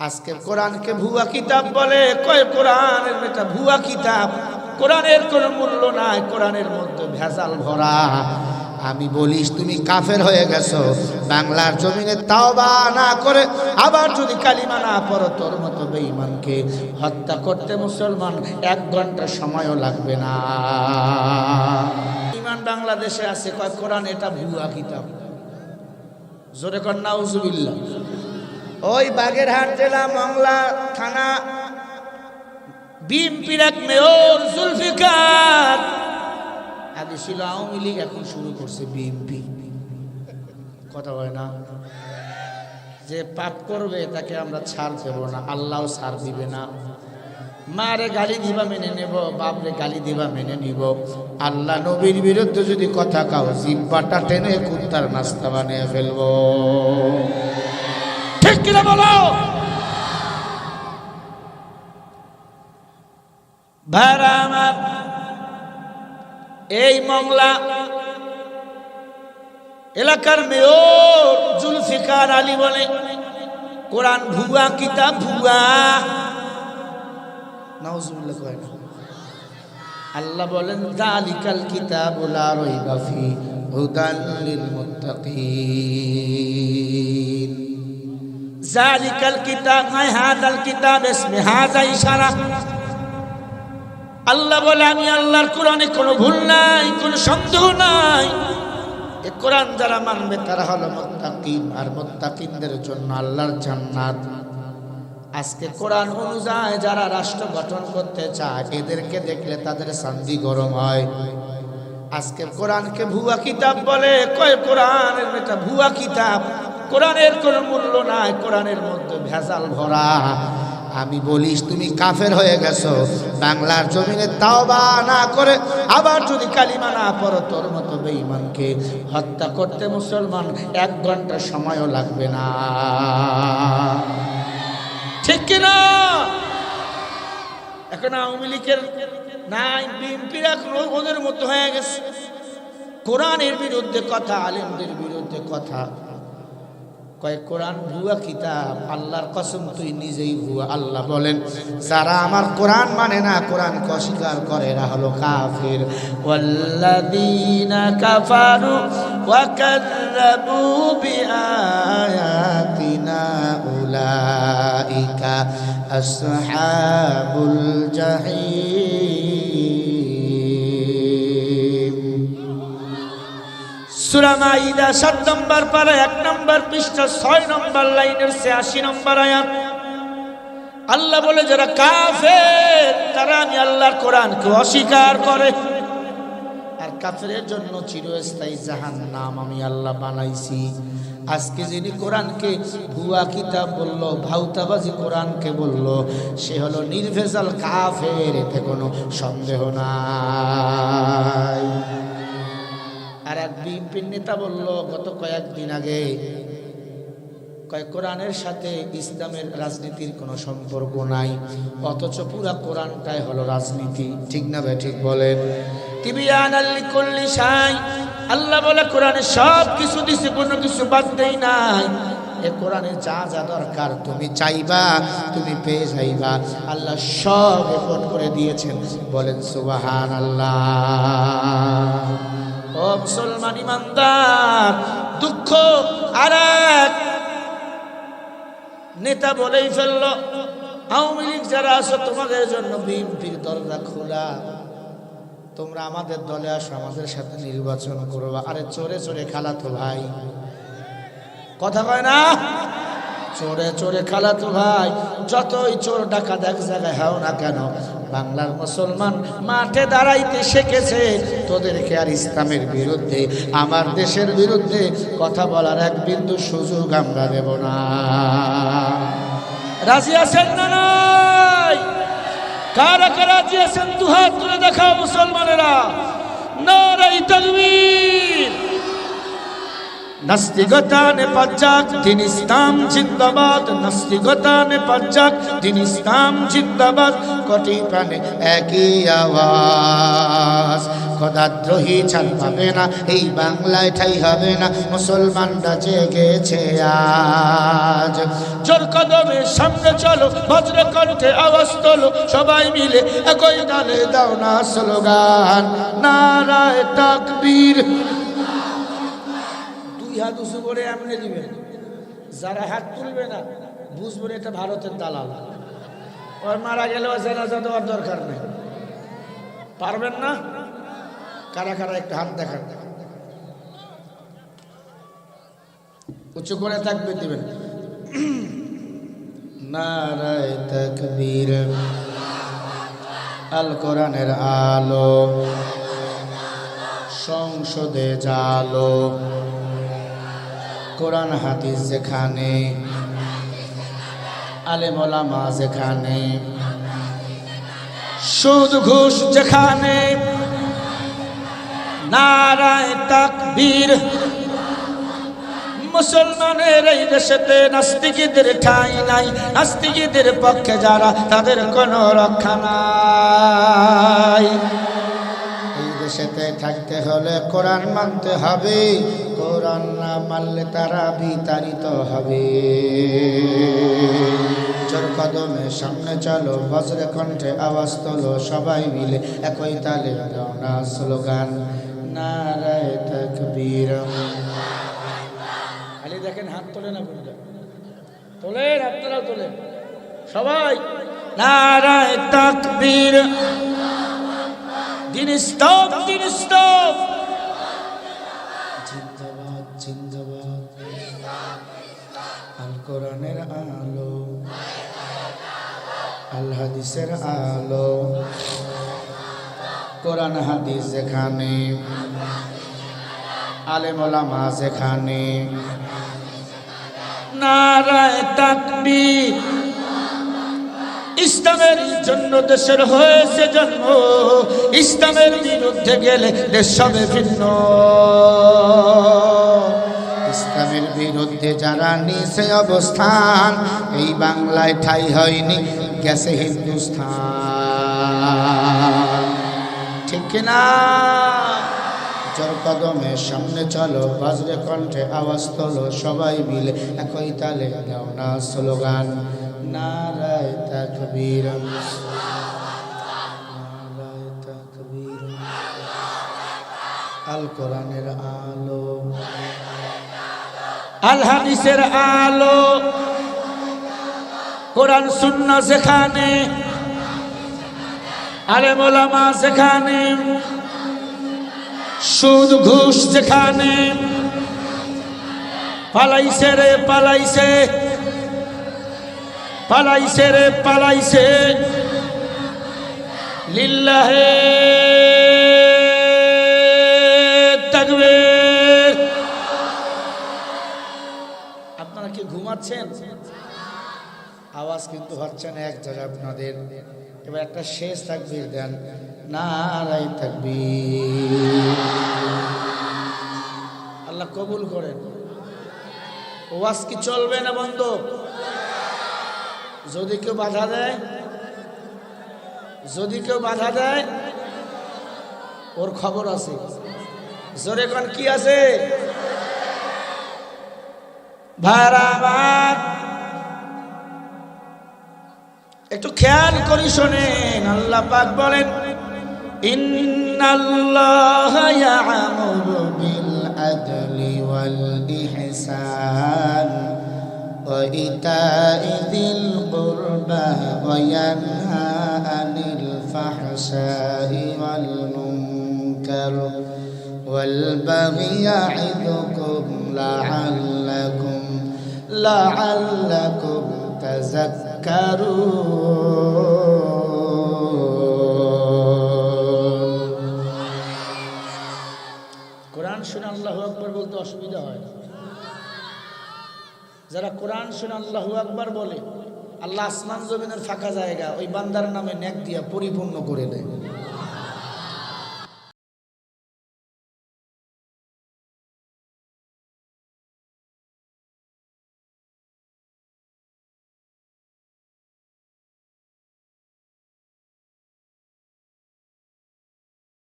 আজকে কোরআনকে ভুয়া কিতাব বলে, কয় কোরআনের এটা ভুয়া কিতাব? কোরআনের কোনো মূল্য নাই, কোরআনের মধ্যে ভেজাল ভরা। আমি বলিস তুমি কাফের হয়ে গেছো, বাংলার জমিনে তাওবা না করে আবার যদি কালিমা না পড়ো, তোর মতো বেঈমানকে হত্যা করতে মুসলমান এক ঘণ্টা সময়ও লাগবে না। ইমান বাংলাদেশে আছে, কয় কোরআন এটা ভুয়া কিতাব। জোরে কর, নাউজুবিল্লাহ। ওই বাগেরহাট জেলা মংলা থানা। জুলফিকার। ছিল এখন শুরু করছে কথা বলে না। যে পাপ করবে, তাকে আমরা ছাড় দেব না। ছাড় দিবে না। মারে গালি দিবা মেনে নেব বাপরে গালি দিবা মেনে নিব। আল্লাহ নবীর বিরুদ্ধে যদি কথা কাও, জিব্বাটা টেনে কুত্তার নাস্তা বানিয়ে ফেলব। ঠিক কিনা বলো আমার, এই মংলা এলাকার মেয়র জুলফিকার আলী বলে, কোরআন ভুয়া, কিতাব ভুয়া। আল্লাহ বলেন, দালিকাল কিতাব লা জালিকাল কিতাব নাই হাদাল কিতাব ইসমে হাজা ইশারা আল্লাহ বলে, আমি আল্লাহর কোরআনে কোনো ভুল নাই, কোনো সন্দেহ নাই। এ কোরআন যারা মানবে, তারা হলো মুত্তাকিন। আর মুত্তাকিনদের জন্য আল্লাহর জান্নাত। আজকে কোরআন অনুযায়ী যারা রাষ্ট্র গঠন করতে চায়, এদেরকে দেখলে তাদের শান্তি গরম হয়। আজকে কোরআনকে ভুয়া কিতাব বলে, কয় কোরআন এটা ভুয়া কিতাব? কোরআনের কোনো মূল্য নাই, কোরআনের মধ্যে ভেজাল ভরা। আমি বলিস, তুমি কাফের হয়ে গেছো, বাংলার জমিনে তাওবা না করে আবার যদি কালিমা না পড়ো, তোর মতো বেঈমানকে হত্যা করতে মুসলমান এক ঘণ্টা সময়ও লাগবে না। ঠিক কিনা এখন আওয়ামী লীগের নাই, বিএনপির এখন ওদের মতো হয়ে গেছে। কোরআনের বিরুদ্ধে কথা, আলেমদের বিরুদ্ধে কথা। কয়, কোরআন ভুয়া কিতাব, আল্লাহর কসম তুই নিজেই ভুয়া। আল্লাহ বলেন, যারা আমার কোরআন মানে না, কোরআনকে অস্বীকার করে এরা হলো কাফির। ওয়াল্লাযীনা কাফারু ওয়া কাযযাবু বিআয়াতিনা উলাইকা আসহাবুল জাহিম। সুরামাইদা সাত নম্বর পারে, এক নম্বর পৃষ্ঠা, ছয় নম্বর লাইনের সে আশি নম্বর আয়াত। আল্লাহ বলে, যারা কাফের, তারা আমি আল্লাহর কোরআনকে অস্বীকার করে। আর কাফের জন্য চিরস্থায়ী জাহান নাম আমি আল্লাহ বানাইছি। আজকে যিনি কোরআনকে ভুয়া কিতাব বলল ভাউতাবাজি কোরআনকে বলল, সে হলো নির্ভেজাল কাফের, এতে কোনো সন্দেহ নাই। আর এক বিএনপির নেতা বলল, গত কয়েকদিন আগে কয় কোরআনের সাথে ইসলামের রাজনীতির কোনো সম্পর্ক নাই, অথচ পুরা কোরআনটাই হলো রাজনীতি। ঠিক না ভাই, ঠিক বলেন। আল্লাহ বলে, কোরআনে সব কিছু দিছে, কোনো কিছু বাদ দেই নাই। এ কোরআনে যা যা দরকার, তুমি চাইবা, তুমি পেয়ে যাইবা। আল্লাহ সব রেকর্ড করে দিয়েছেন। বলেন সুবাহান আল্লাহ ও মুসলমান ইমানদার, দুঃখ আর নেতা বলেই ফেলল, আওয়ামী লীগ যারা আছো, তোমাদের জন্য বিএনপির দরজা খোলা। তোমরা আমাদের দলে আসো, আমাদের সাথে নির্বাচন করবা আরে চোরে চোরে খালাতো ভাই। কথা কয় না? চোরে চোরে খালাতো ভাই। যতই চোর ডাকা দেখ জায়গায় হাও না কেন বাংলার মুসলমান মাঠে দাঁড়াইতে শিখেছে। তোদেরকে আর ইসলামের বিরুদ্ধে, আমার দেশের বিরুদ্ধে কথা বলার এক বিন্দু সুযোগ আমরা দেব না। রাজি আছেন না নাই? কারা কারা রাজি আছেন, দুহাত তুলে দেখাও মুসলমানেরা। নারাই তকবীর। নাস্তিকতা নে পাঞ্জাক দিন ইসলাম জিন্দাবাদ। নাস্তিকতা নে পাঞ্জাক দিন ইসলাম জিন্দাবাদ। কোটি প্রাণে একই আওয়াজ। পাবে না, এই বাংলায় ঠাই হবে না, মুসলমানরা জেগেছে আজ। জোর কদমে সামনে চলো, বজ্র কণ্ঠে আওয়াজ তোলো, সবাই মিলে একই ডালে দাও না স্লোগান। নারায় তাকবীর। দুই হাত উঁচু করে এমনি দিবেন যারা হাত তুলবে না বুঝবেন এটা ভারতের দালাল। ওর মারা গেলে গেলেও জানাজা দেওয়ার দরকার নেই। পারবেন না? কারা কারা একটা হাত দেখান। উঁচু করে থাকবে দিবেন। নারায় তাকবীর। আল কোরআনের আলো। সংসদে জালো। কোরআন, হাদিস যেখানে, আলেমা যেখানে সুদ ঘুষ যেখানে, নারায় তাকবীর, মুসলমানের এই দেশেতে নাস্তিকদের ঠাঁই নাই। নাস্তিকদের পক্ষে যারা, তাদের কোনো রক্ষা নাই। দেশেতে থাকতে হলে কোরআন মানতে হবে। কোরআন না মানলে তারা বিতাড়িত হবে। চোর কদমে সামনে চলো, বজ্রে কণ্ঠে আওয়াজ তোলো, সবাই মিলে একই তালে দাও না স্লোগান, নারায় খালি দেখেন হাত তোলে না তোলেন, আপনারাও তোলেন। সবাই, নারায় তাকবীর। দিন স্তব দিন স্তব। জিন্দাবাদ জিন্দাবাদ। আল কোরআনের আলো। আল হাদিসের আলো। কোরআন হাদিস যেখানে। আলেমা যেখানে। নারায় তাকবীর। ইসলামের জন্য দেশের হয়েছে জন্ম, ইসলামের বিরুদ্ধে গেলে দেশ হবে ভিন্ন। ইসলামের বিরুদ্ধে যারা নিছে অবস্থান, এই বাংলায় ঠাই হয়নি, গেছে হিন্দুস্থান। ঠিক জোর কদমে সামনে চলো, বাজরে কণ্ঠে আওয়াজ তোলো, সবাই মিলে একই তালে দাও না স্লোগান। নারায় তাকবীর নারায় তাকবীর আল কোরআনের আলো। আল হাদিসের আলো। কোরআন শূন্য যেখানে। আলেম ওলামা যেখানে। সুদ, ঘুষ যেখানে। পালাইছে রে, পালাইছে। পালাইছে রে, পালাইছে। লিল্লাহে তাকবীর। আপনারা কি ঘুমাচ্ছেন? আওয়াজ কিন্তু হচ্ছে না, এক জায়গায় আপনাদের। এবার একটা শেষ তাকবীর দেন। নারাই তাকবীর। আল্লাহ কবুল করেন। ওয়াজ কি চলবে না বন্ধ? যদি কেউ বাধা দেয়? যদি কেউ বাধা দেয়? ওর খবর আছে। জোরে কোন, কি আছে? আমার, একটু খেয়াল করি শোনেন, আল্লাহ পাক বলেন, ইন্নাল্লাহ ইয়ামুরু বিল আদলি ওয়াল ইহসান। وإيتاء ذي القربى وينهى عن الفحشاء والمنكر والبغي يعظكم لعلكم لعلكم تذكرون যারা কোরআন শুনে আল্লাহু আকবার বলে, আল্লাহ আসমান জমিনের ফাঁকা জায়গা, ওই বান্দার নামে ন্যাক দিয়া পরিপূর্ণ করে দেয়।